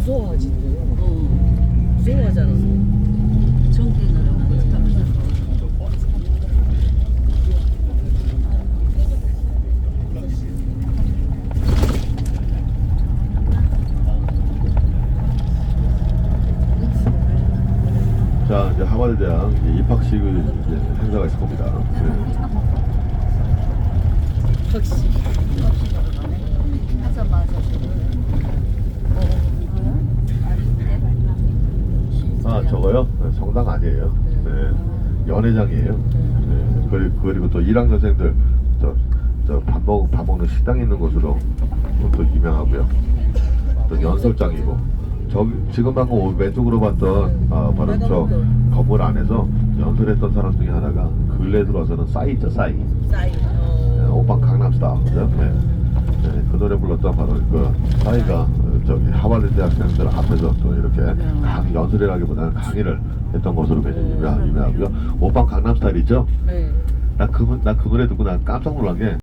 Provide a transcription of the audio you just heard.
무서워하지 또. 어. 무서워하잖아. 정태너랑 어떡하면서. 자, 이제 입학식을 이제 행사가 있을 겁니다. 네. 확실히. 하자마자. 아, 저거요? 네, 성당 아니에요. 네. 연회장이에요. 네. 그리고, 그리고 또 1학년생들 저, 저 밥, 먹, 밥 먹는 식당 있는 곳으로 또 유명하고요. 또 연설장이고. 저기 지금 방금 왼쪽으로 봤던 아, 바로 저 건물 안에서 연설했던 사람 중에 하나가 근래 들어서는 싸이 있죠, 싸이. 싸이. 네, 어. 오빤 강남스타 그죠? 네. 네, 그 노래 불렀던 바로 그 사이가 어, 저기 하버드 대학생들 앞에서 또 이렇게 강 연설이라기보다는 강의를 했던 것으로 유명, 유명하고요. 오빤 강남 스타일 있죠? 네. 나그 나 그 노래 듣고 난 깜짝 놀란 게